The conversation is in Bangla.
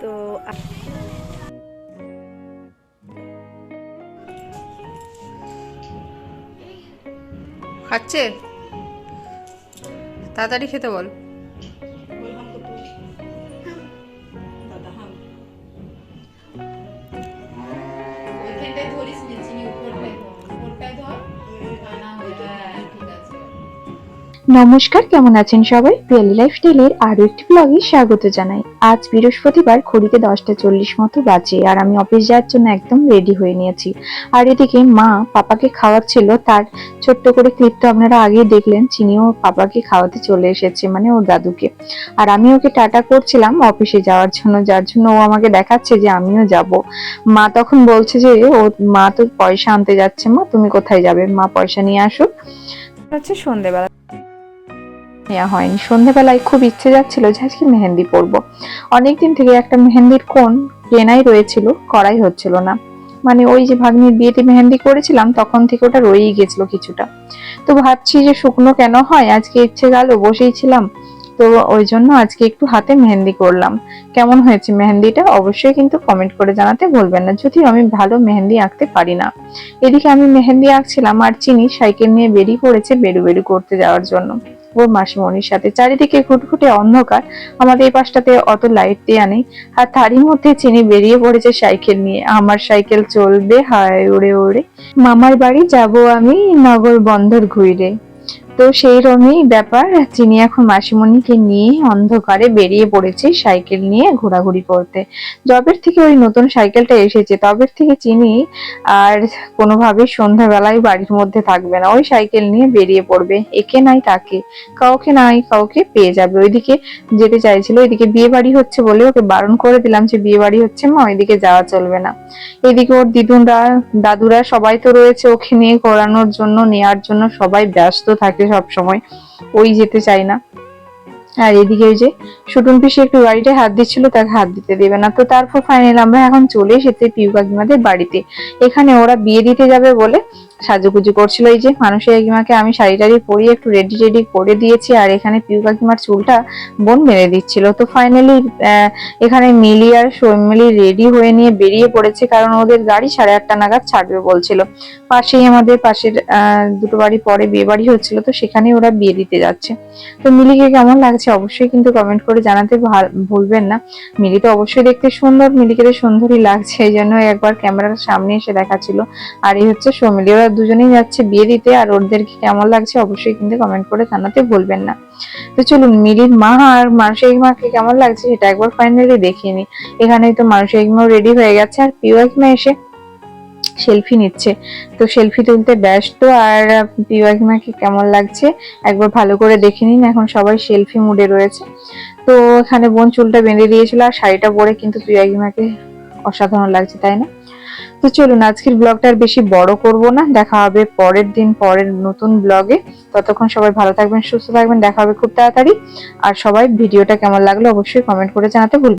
তো খাচ্ছে? তাড়াতাড়ি খেতে বল। ধরিস নমস্কার, কেমন আছেন সবাই? পিয়ালি লাইফস্টাইলের আরও একটি ব্লগে স্বাগত জানাই। আজ বৃহস্পতিবার, ঘড়িতে দশটা চল্লিশ মতো বাজে আর আমি অফিস যাওয়ার জন্য একদম রেডি হয়ে নিয়েছি। আর এদিকে মা পাপাকে খাওয়াচ্ছিল, তার ছোট্ট করে ক্লিপটা আপনারা আগেই দেখলেন, চিনিও পাপাকে খাওয়াতে চলে এসেছে মানে ওর দাদুকে। আর আমি ওকে টাটা করছিলাম অফিসে যাওয়ার জন্য, যার জন্য ও আমাকে দেখাচ্ছে যে আমিও যাব। মা তখন বলছে যে, ও, মা তো পয়সা আনতে যাচ্ছে মা, তুমি কোথায় যাবে? মা পয়সা নিয়ে আসুক। হচ্ছে সন্ধেবেলা। নেওয়া হয়নি। সন্ধেবেলায় খুব ইচ্ছে যাচ্ছিল যে আজকে মেহেন্দি পরবো। অনেকদিন থেকে একটা মেহেন্দির কোন কেনাই রয়েছিল, করাই হচ্ছিল না। মানে ওই যে ভাগ্নির বিয়েতে মেহেন্দি করেছিলাম, তখন থেকে ওটা রয়েই গেছিল কিছুটা। তো ভাবছি যে শুকনো কেন হয়? আজকে ইচ্ছে গেল, বসেই ছিলাম। তো ওই জন্য আজকে একটু হাতে মেহেন্দি করলাম। কেমন হয়েছে মেহেন্দিটা? অবশ্যই কিন্তু কমেন্ট করে জানাতে ভুলবেন না। যদিও আমি ভালো মেহেন্দি আঁকতে পারি না। এদিকে আমি মেহেন্দি আঁকছিলাম আর চিনি সাইকেল নিয়ে বেরিয়ে পড়েছে বেরু বেরু করতে যাওয়ার জন্য। ওর মাসিমণির সাথে চারিদিকে ঘুটঘুটে অন্ধকার। আমাদের এই পাশটাতে অত লাইট দেয়া নেই। আর তারই মধ্যে চিনি বেরিয়ে পড়েছে সাইকেল নিয়ে। আমার সাইকেল চলবে, হায় উড়ে উড়ে মামার বাড়ি যাব আমি নগর বন্দর ঘুরে। তো সেই রকমই ব্যাপার। চিনি এখন মাসিমণিকে নিয়ে অন্ধকারে বেরিয়ে পড়েছে সাইকেল নিয়ে ঘোরাঘুরি করতে। জবের থেকে ওই নতুন সাইকেলটা এসেছে, তবের থেকে চিনি আর কোনোভাবেই সন্ধ্যাবেলায় বাড়ির মধ্যে থাকবে না। ওই সাইকেল নিয়ে বেরিয়ে পড়বে। একে নাই তাকে। কাউকে নাই, কাউকে পেয়ে যাবে। ওইদিকে যেতে চাইছিল, ওইদিকে বিয়ে বাড়ি হচ্ছে বলে ওকে বারণ করে দিলাম যে বিয়ে বাড়ি হচ্ছে মা, ওইদিকে যাওয়া চলবে না। এদিকে ওর দিদুনরা, দাদুরা সবাই তো রয়েছে ওকে নিয়ে ঘোরানোর জন্য, নেয়ার জন্য সবাই ব্যস্ত থাকে। সব সময় ওই যেতে চায় না। আর এদিকে যে সুটুন পিসি একটু গাড়িটায় হাত দিচ্ছিল তাকে হাত দিতে দেবে না। তো তারপর ফাইনাল আমরা এখন চলে এসেছি পিউ কাকিমাদের বাড়িতে। এখানে ওরা বিয়ে দিতে যাবে বলে সাজুগুজু করছিল। এই যে মানুষের কাকিমাকে আমি শাড়ি টাড়ি পরিয়ে একটু রেডি রেডি করে দিয়েছি, আর এখানে পিউ কাকিমার চুলটা বোন মেরে দিচ্ছিল। তো ফাইনালি এখানে মিলি আর সৈমিলি রেডি হয়ে নিয়ে বেরিয়ে পড়েছে, কারণ ওদের গাড়ি সাড়ে আটটা নাগাদ ছাড়বে বলছিল। পাশেই আমাদের পাশের দুটো বাড়ি পরে বিয়ে বাড়ি হচ্ছিল, তো সেখানে ওরা বিয়ে দিতে যাচ্ছে। তো মিলিকে কেমন লাগছে অবশ্যই কিন্তু কমেন্ট করে জানাতে ভাল- ভুলবেন না। মিলি তো অবশ্যই দেখতে সুন্দর, মিলিকে তো সুন্দরই লাগছে, এই জন্য একবার ক্যামেরার সামনে এসে দেখাচ্ছিল। আর এই হচ্ছে সৌমিলি, ওরা দুজনেই যাচ্ছে বিয়ে দিতে, আর ওদেরকে কেমন লাগছে অবশ্যই কিন্তু কমেন্ট করে জানাতে ভুলবেন না। তো চলুন, মিলির মা আর মানসিক মাকে কেমন লাগছে সেটা একবার ফাইনালি দেখিয়ে নি এখানেই তো মানসিক মাও রেডি হয়ে গেছে, আর পিউ মা এসে সেলফি নিচ্ছে। তো সেলফি তুলতে ব্যস্ত আর পিউ কেমন লাগছে? একবার ভালো করে দেখে নিন, এখন সবাই সেলফি মুডে রয়েছে। তো এখানে বোন চুলটা বেঁধে দিয়েছিল আর শাড়িটা পরে কিন্তু প্রিয়াগিমাকে অসাধারণ লাগছে, তাই না? তো চলুন, আজকের ব্লগটা আর বেশি বড় করব না। দেখা হবে পরের দিন, পরের নতুন ব্লগে ততক্ষণ সবাই ভালো থাকবেন, সুস্থ থাকবেন। দেখা হবে খুব তাড়াতাড়ি। আর সবাই, ভিডিওটা কেমন লাগল অবশ্যই কমেন্ট করে জানাতে ভুলবেন।